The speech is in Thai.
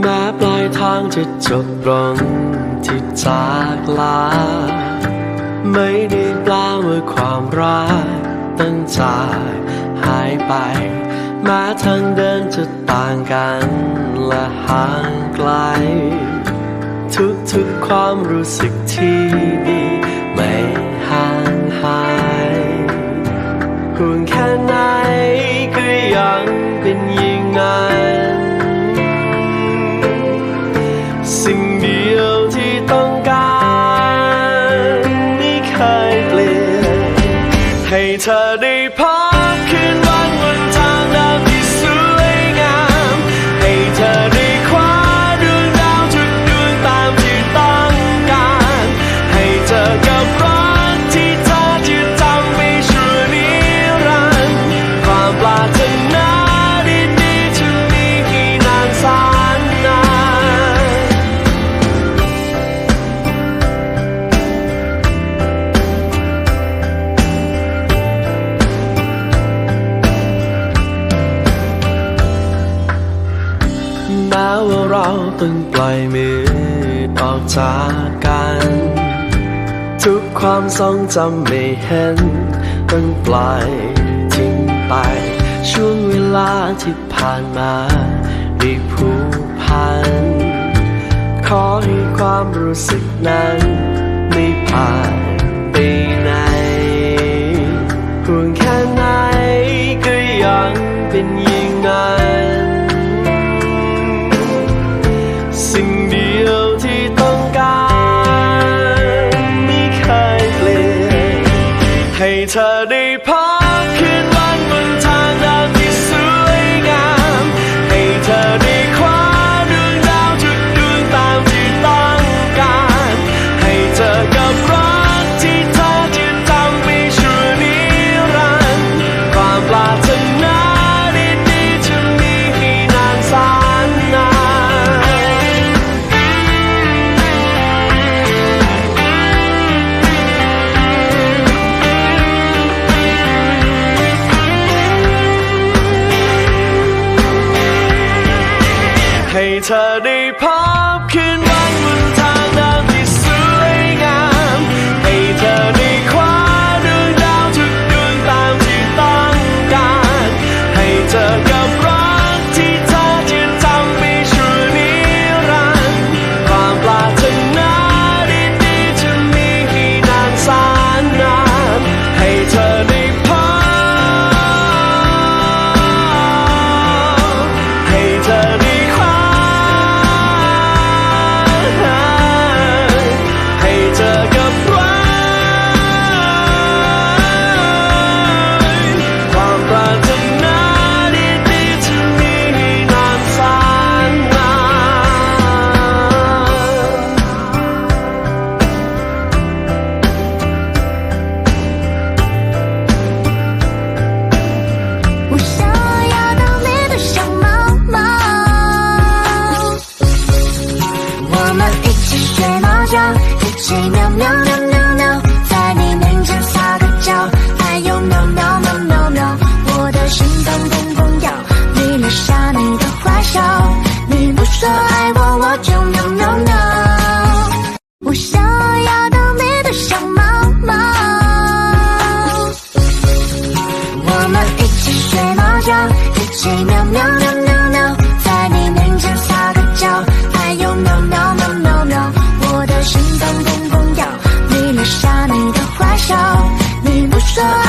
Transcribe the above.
แม้ปลายทางจะจบลงที่จากลา ไม่ได้แปลาว่าความรักต้องจากหายไป แม้ทางเดินจะต่างกันและห่างไกล ทุกๆความรู้สึกที่ดีไม่ห่างหายห่วงแค่ไหนก็ยังเป็นย่งนั้นสิ่ง ให้เธอได้พบาเราต้องปล่อยมือออกจากกัน ทุกความทรงจำไม่เห็นต้องปล่อยทิ้งไป ช่วงเวลาที่ผ่านมาได้ผูกพัน ขอให้ความรู้สึกนั้นไม่ผ่านไปไหนห่วงแค่ไหนก็ยังเป็นอย่างนั้น เธอได้พ ให้เธอได้พบขึ้น 一起喵喵喵喵喵，在你面前撒个娇，还有喵喵喵喵喵，我的心脏砰砰跳，你留下你的坏笑，你不说爱我，我就喵喵喵。我想要当你的小猫猫。我们一起睡猫觉，一起喵喵喵什？